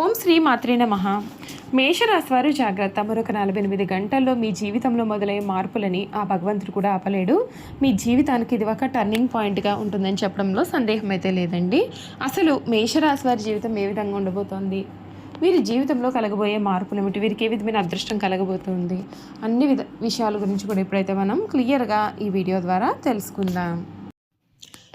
ఓం శ్రీ మాత్రే నమ. మేషరాశి వారు జాగ్రత్త. మరొక నలభై ఎనిమిది గంటల్లో మీ జీవితంలో మొదలయ్యే మార్పులని ఆ భగవంతుడు కూడా ఆపలేడు. మీ జీవితానికి ఇది ఒక టర్నింగ్ పాయింట్గా ఉంటుందని చెప్పడంలో సందేహం అయితే లేదండి. అసలు మేషరాశి వారి జీవితం ఏ విధంగా ఉండబోతోంది? వీరి జీవితంలో కలగబోయే మార్పులు ఏమిటి? వీరికి ఏ విధమైన అదృష్టం కలగబోతుంది? అన్ని విధ విషయాల గురించి కూడా ఇప్పుడైతే మనం క్లియర్గా ఈ వీడియో ద్వారా తెలుసుకుందాం.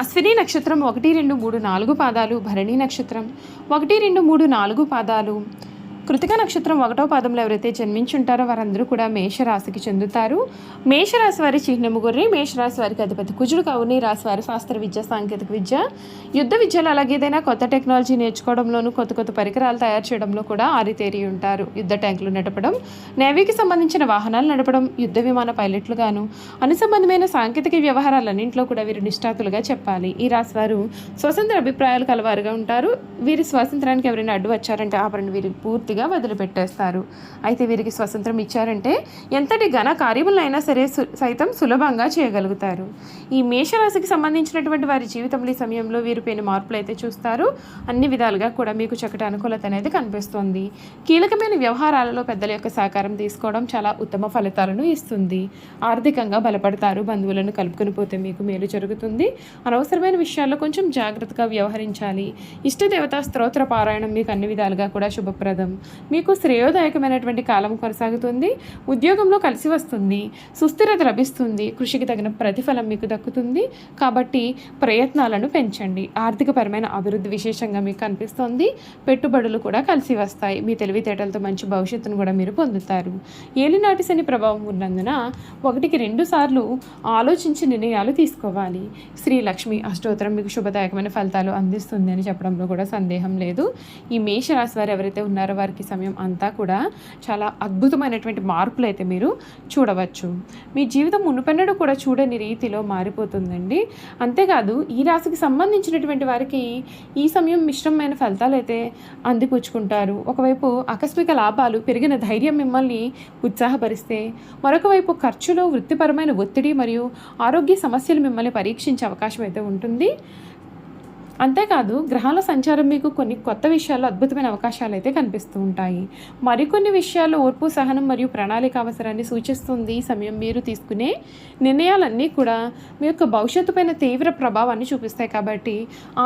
అశ్విని నక్షత్రం ఒకటి రెండు మూడు నాలుగు పాదాలు భరణి నక్షత్రం ఒకటి రెండు మూడు నాలుగు పాదాలు. కృతిక నక్షత్రం ఒకటో పాదంలో ఎవరైతే జన్మించుంటారో వారందరూ కూడా మేషరాశికి చెందుతారు. మేషరాశి వారి చిహ్నము గొర్రె మేషరాశి వారికి అధిపతి కుజుడు కావుని ఈ రాశి వారి శాస్త్ర విద్య సాంకేతిక విద్య యుద్ధ విద్యలు అలాగే ఏదైనా కొత్త టెక్నాలజీ నేర్చుకోవడంలోనూ కొత్త కొత్త పరికరాలు తయారు చేయడంలో కూడా ఆరితేరి ఉంటారు. యుద్ధ ట్యాంకులు నడపడం నేవీకి సంబంధించిన వాహనాలు నడపడం యుద్ధ విమాన పైలట్లుగాను అనుసంబంధమైన సాంకేతిక వ్యవహారాలన్నింటిలో కూడా వీరు నిష్ఠాతులుగా చెప్పాలి. ఈ రాశి వారు స్వతంత్ర అభిప్రాయాలు కలవారుగా ఉంటారు. వీరి స్వాతంత్రానికి ఎవరైనా అడ్డు వచ్చారంటే ఆపరండి వీరు పూర్తి పూర్తిగా వదిలిపెట్టేస్తారు. అయితే వీరికి స్వతంత్రం ఇచ్చారంటే ఎంతటి ఘన కార్యములైనా సరే సు- సైతం సులభంగా చేయగలుగుతారు. ఈ మేషరాశికి సంబంధించినటువంటి వారి జీవితంలో ఈ సమయంలో వీరు పెను మార్పులు అయితే చూస్తారు. అన్ని విధాలుగా కూడా మీకు చక్కటి అనుకూలత అనేది కనిపిస్తుంది. కీలకమైన వ్యవహారాలలో పెద్దల యొక్క సహకారం తీసుకోవడం చాలా ఉత్తమ ఫలితాలను ఇస్తుంది. ఆర్థికంగా బలపడతారు. బంధువులను కలుపుకొని పోతే మీకు మేలు జరుగుతుంది. అనవసరమైన విషయాల్లో కొంచెం జాగ్రత్తగా వ్యవహరించాలి. ఇష్టదేవత స్తోత్ర పారాయణం మీకు అన్ని విధాలుగా కూడా శుభప్రదం. మీకు శ్రేయోదాయకమైనటువంటి కాలం కొనసాగుతుంది ఉద్యోగంలో కలిసి వస్తుంది సుస్థిరత లభిస్తుంది కృషికి తగిన ప్రతిఫలం మీకు దక్కుతుంది. కాబట్టి ప్రయత్నాలను పెంచండి. ఆర్థికపరమైన అభివృద్ధి విశేషంగా మీకు కనిపిస్తుంది పెట్టుబడులు కూడా కలిసి వస్తాయి. మీ తెలివితేటలతో మంచి భవిష్యత్తును కూడా మీరు పొందుతారు. ఏలినాటి శని ప్రభావం ఉన్నందున ఒకటికి రెండు సార్లు ఆలోచించి నిర్ణయాలు తీసుకోవాలి. శ్రీ లక్ష్మి అష్టోత్తరం మీకు శుభదాయకమైన ఫలితాలు అందిస్తుంది అని చెప్పడంలో కూడా సందేహం లేదు. ఈ మేషరాశి వారు ఎవరైతే ఉన్నారో వారికి సమయం అంతా కూడా చాలా అద్భుతమైనటువంటి మార్పులు అయితే మీరు చూడవచ్చు. మీ జీవితం మునుపెన్నడూ కూడా చూడని రీతిలో మారిపోతుందండి. అంతేకాదు ఈ రాశికి సంబంధించినటువంటి వారికి ఈ సమయం మిశ్రమమైన ఫలితాలు అయితే అందిపుచ్చుకుంటారు. ఒకవైపు ఆకస్మిక లాభాలు పెరిగిన ధైర్యం మిమ్మల్ని ఉత్సాహపరిస్తే మరొక వైపు ఖర్చులో వృత్తిపరమైన ఒత్తిడి మరియు ఆరోగ్య సమస్యలు మిమ్మల్ని పరీక్షించే అవకాశం అయితే ఉంటుంది. అంతేకాదు గ్రహాల సంచారం మీకు కొన్ని కొత్త విషయాల్లో అద్భుతమైన అవకాశాలు అయితే కనిపిస్తూ ఉంటాయి. మరికొన్ని విషయాల్లో ఓర్పు సహనం మరియు ప్రణాళిక అవసరాన్ని సూచిస్తుంది. ఈ సమయం మీరు తీసుకునే నిర్ణయాలన్నీ కూడా మీ యొక్క భవిష్యత్తు పైన తీవ్ర ప్రభావాన్ని చూపిస్తాయి కాబట్టి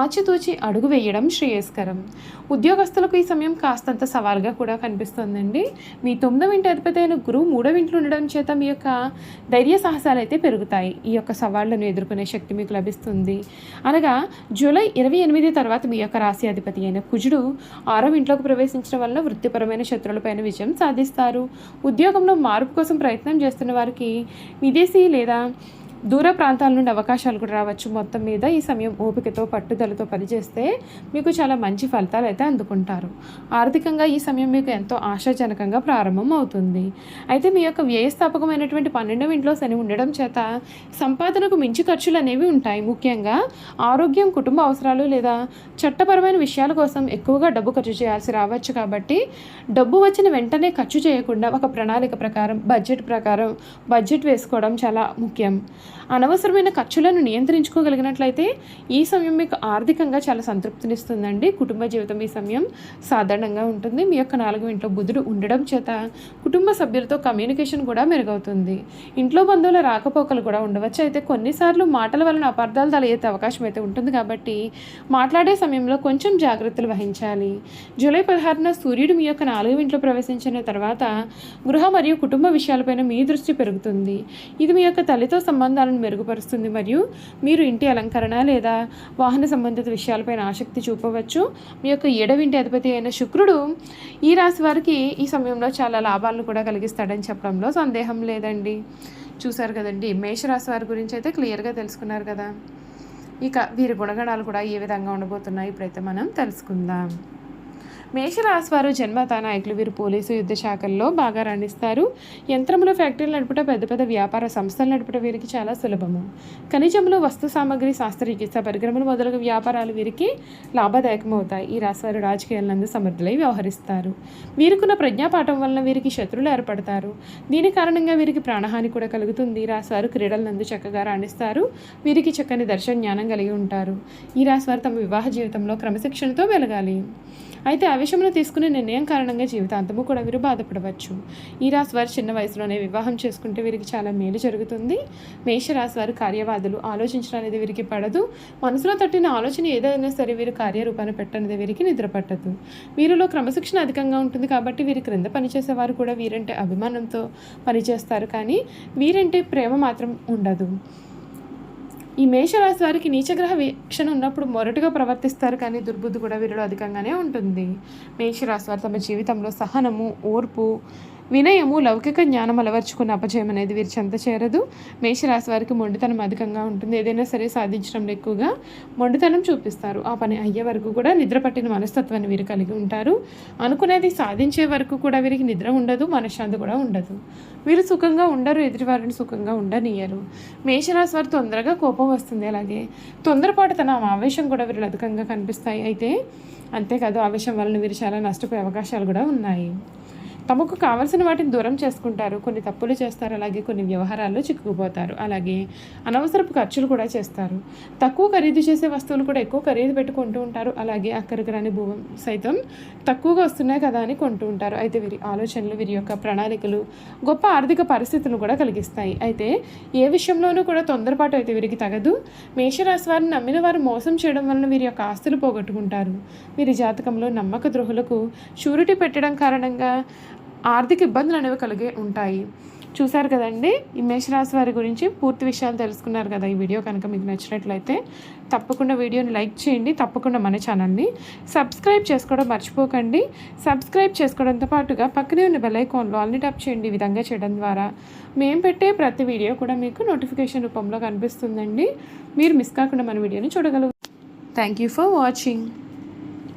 ఆచితూచి అడుగు వేయడం శ్రేయస్కరం. ఉద్యోగస్తులకు ఈ సమయం కాస్తంత సవాల్గా కూడా కనిపిస్తుందండి. మీ తొమ్మిదవ ఇంటి అధిపతి అయిన గురువు మూడవ ఇంట్లో ఉండడం చేత మీ యొక్క ధైర్య సాహసాలు అయితే పెరుగుతాయి. ఈ యొక్క సవాళ్ళను ఎదుర్కొనే శక్తి మీకు లభిస్తుంది. అనగా జూలై ఇరవై ఎనిమిది తర్వాత మీ యొక్క రాశి అధిపతి అయిన కుజుడు ఆరవ ఇంట్లోకి ప్రవేశించడం వల్ల వృత్తిపరమైన శత్రువులపైన విజయం సాధిస్తారు. ఉద్యోగంలో మార్పు కోసం ప్రయత్నం చేస్తున్న వారికి విదేశీ లేదా దూర ప్రాంతాల నుండి అవకాశాలు కూడా రావచ్చు. మొత్తం మీద ఈ సమయం ఓపికతో పట్టుదలతో పనిచేస్తే మీకు చాలా మంచి ఫలితాలు అయితే అందుకుంటారు. ఆర్థికంగా ఈ సమయం మీకు ఎంతో ఆశాజనకంగా ప్రారంభం అవుతుంది. అయితే మీ యొక్క వ్యయస్థాపకమైనటువంటి పన్నెండవ ఇంట్లో శని ఉండడం చేత సంపాదనకు మించి ఖర్చులు అనేవి ఉంటాయి. ముఖ్యంగా ఆరోగ్యం కుటుంబ అవసరాలు లేదా చట్టపరమైన విషయాల కోసం ఎక్కువగా డబ్బు ఖర్చు చేయాల్సి రావచ్చు కాబట్టి డబ్బు వచ్చిన వెంటనే ఖర్చు చేయకుండా ఒక ప్రణాళిక ప్రకారం బడ్జెట్ ప్రకారం బడ్జెట్ వేసుకోవడం చాలా ముఖ్యం. అనవసరమైన ఖర్చులను నియంత్రించుకోగలిగినట్లయితే ఈ సమయం మీకు ఆర్థికంగా చాలా సంతృప్తినిస్తుందండి. కుటుంబ జీవితం ఈ సమయం సాధారణంగా ఉంటుంది. మీ యొక్క నాలుగు ఇంట్లో బుధుడు ఉండడం చేత కుటుంబ సభ్యులతో కమ్యూనికేషన్ కూడా మెరుగవుతుంది. ఇంట్లో బంధువుల రాకపోకలు కూడా ఉండవచ్చు. అయితే కొన్నిసార్లు మాటల వలన అపార్థాలు తలయ్యే అవకాశం అయితే ఉంటుంది కాబట్టి మాట్లాడే సమయంలో కొంచెం జాగ్రత్తలు వహించాలి. జూలై పదహారున సూర్యుడు మీ యొక్క నాలుగు ఇంట్లో ప్రవేశించిన తర్వాత గృహ మరియు కుటుంబ విషయాలపైన మీ దృష్టి పెరుగుతుంది. ఇది మీ యొక్క తల్లితో సంబంధం సంబంధాలను మెరుగుపరుస్తుంది. మరియు మీరు ఇంటి అలంకరణ లేదా వాహన సంబంధిత విషయాలపైన ఆసక్తి చూపవచ్చు. మీ యొక్క ఏడవింటి అధిపతి అయిన శుక్రుడు ఈ రాశి వారికి ఈ సమయంలో చాలా లాభాలను కూడా కలిగిస్తాడని చెప్పడంలో సందేహం లేదండి. చూసారు కదండి మేషరాశి వారి గురించి అయితే క్లియర్గా తెలుసుకున్నారు కదా. ఇక వీరి గుణగణాలు కూడా ఏ విధంగా ఉండబోతున్నాయి ఇప్పుడైతే మనం తెలుసుకుందాం. మేషరాశి వారు జన్మత నాయకులు. వీరు పోలీసు యుద్ధ శాఖల్లో బాగా రాణిస్తారు. యంత్రములు ఫ్యాక్టరీలు నడుపుట పెద్ద పెద్ద వ్యాపార సంస్థలు నడుపుట వీరికి చాలా సులభము. ఖనిజములు వస్తు సామాగ్రి శాస్త్రచికిత్స పరికరములు మొదలగు వ్యాపారాలు వీరికి లాభదాయకమవుతాయి. ఈ రాశి వారు రాజకీయాలందు సమర్థులై వ్యవహరిస్తారు. వీరికున్న ప్రజ్ఞాపాఠం వలన వీరికి శత్రులు ఏర్పడతారు. దీని కారణంగా వీరికి ప్రాణహాని కూడా కలుగుతుంది. ఈ రాశి వారు క్రీడలందు చక్కగా రాణిస్తారు. వీరికి చక్కని దర్శన జ్ఞానం కలిగి ఉంటారు. ఈ రాశి వారు తమ వివాహ జీవితంలో క్రమశిక్షణతో వెలగాలి. అయితే ఆవేశంలో తీసుకునే నిర్ణయం కారణంగా జీవితాంతము కూడా వీరు బాధపడవచ్చు. ఈ రాశి వారు చిన్న వయసులోనే వివాహం చేసుకుంటే వీరికి చాలా మేలు జరుగుతుంది. మేషరాశి వారు కార్యవాదులు ఆలోచించడం అనేది వీరికి పడదు. మనసులో తట్టిన ఆలోచన ఏదైనా సరే వీరు కార్యరూపాన్ని పెట్టనేది వీరికి నిద్ర పట్టదు. వీరిలో క్రమశిక్షణ అధికంగా ఉంటుంది కాబట్టి వీరి క్రింద పనిచేసే వారు కూడా వీరంటే అభిమానంతో పనిచేస్తారు కానీ వీరంటే ప్రేమ మాత్రం ఉండదు. ఈ మేషరాశి వారికి నీచగ్రహ వీక్షణ ఉన్నప్పుడు మొరటుగా ప్రవర్తిస్తారు కానీ దుర్బుద్ధి కూడా వీరిలో అధికంగానే ఉంటుంది. మేషరాశి వారు తమ జీవితంలో సహనము ఓర్పు వినయము లౌకిక జ్ఞానం అలవర్చుకున్న అపజయం అనేది వీరి చెంత చేరదు. మేషరాశి వారికి మొండితనం అధికంగా ఉంటుంది. ఏదైనా సరే సాధించడంలో ఎక్కువగా మొండితనం చూపిస్తారు. ఆ పని అయ్యే వరకు కూడా నిద్ర పట్టిన మనస్తత్వాన్ని వీరు కలిగి ఉంటారు. అనుకునేది సాధించే వరకు కూడా వీరికి నిద్ర ఉండదు మనశ్శాంతి కూడా ఉండదు. వీరు సుఖంగా ఉండరు ఎదుటివారిని సుఖంగా ఉండనియరు. మేషరాశి వారు తొందరగా కోపం వస్తుంది. అలాగే తొందరపాటు తన ఆవేశం కూడా వీరు అధికంగా కనిపిస్తాయి. అయితే అంతేకాదు ఆవేశం వలన వీరు చాలా నష్టపోయే అవకాశాలు కూడా ఉన్నాయి. తమకు కావలసిన వాటిని దూరం చేసుకుంటారు. కొన్ని తప్పులు చేస్తారు. అలాగే కొన్ని వ్యవహారాల్లో చిక్కుకుపోతారు. అలాగే అనవసరపు ఖర్చులు కూడా చేస్తారు. తక్కువ ఖరీదు చేసే వస్తువులు కూడా ఎక్కువ ఖరీదు పెట్టుకుంటూ ఉంటారు. అలాగే అక్కడికి రాని భూమి సైతం తక్కువగా వస్తున్నాయి కదా అని కొంటూ ఉంటారు. అయితే వీరి ఆలోచనలు వీరి యొక్క ప్రణాళికలు గొప్ప ఆర్థిక పరిస్థితులు కూడా కలిగిస్తాయి. అయితే ఏ విషయంలోనూ కూడా తొందరపాటు అయితే వీరికి తగదు. మేషరాశి వారిని నమ్మిన వారు మోసం చేయడం వలన వీరి యొక్క ఆస్తులు పోగొట్టుకుంటారు. వీరి జాతకంలో నమ్మక ద్రోహులకు షూరిటీ పెట్టడం కారణంగా ఆర్థిక ఇబ్బందులు అనేవి కలిగి ఉంటాయి. చూశారు కదండి? ఈ మేషరాశి వారి గురించి పూర్తి విషయాలు తెలుసుకున్నారు కదా ఈ వీడియో కనుక మీకు నచ్చినట్లయితే తప్పకుండా వీడియోని లైక్ చేయండి. తప్పకుండా మన ఛానల్ని సబ్స్క్రైబ్ చేసుకోవడం మర్చిపోకండి. సబ్స్క్రైబ్ చేసుకోవడంతో పాటుగా పక్కనే ఉన్న బెల్ ఐకాన్లో ఆల్ని ట్యాప్ చేయండి. ఈ విధంగా చేయడం ద్వారా మేము పెట్టే ప్రతి వీడియో కూడా మీకు నోటిఫికేషన్ రూపంలో కనిపిస్తుందండి. మీరు మిస్ కాకుండా మన వీడియోని చూడగలరు థ్యాంక్ యూ ఫర్ వాచింగ్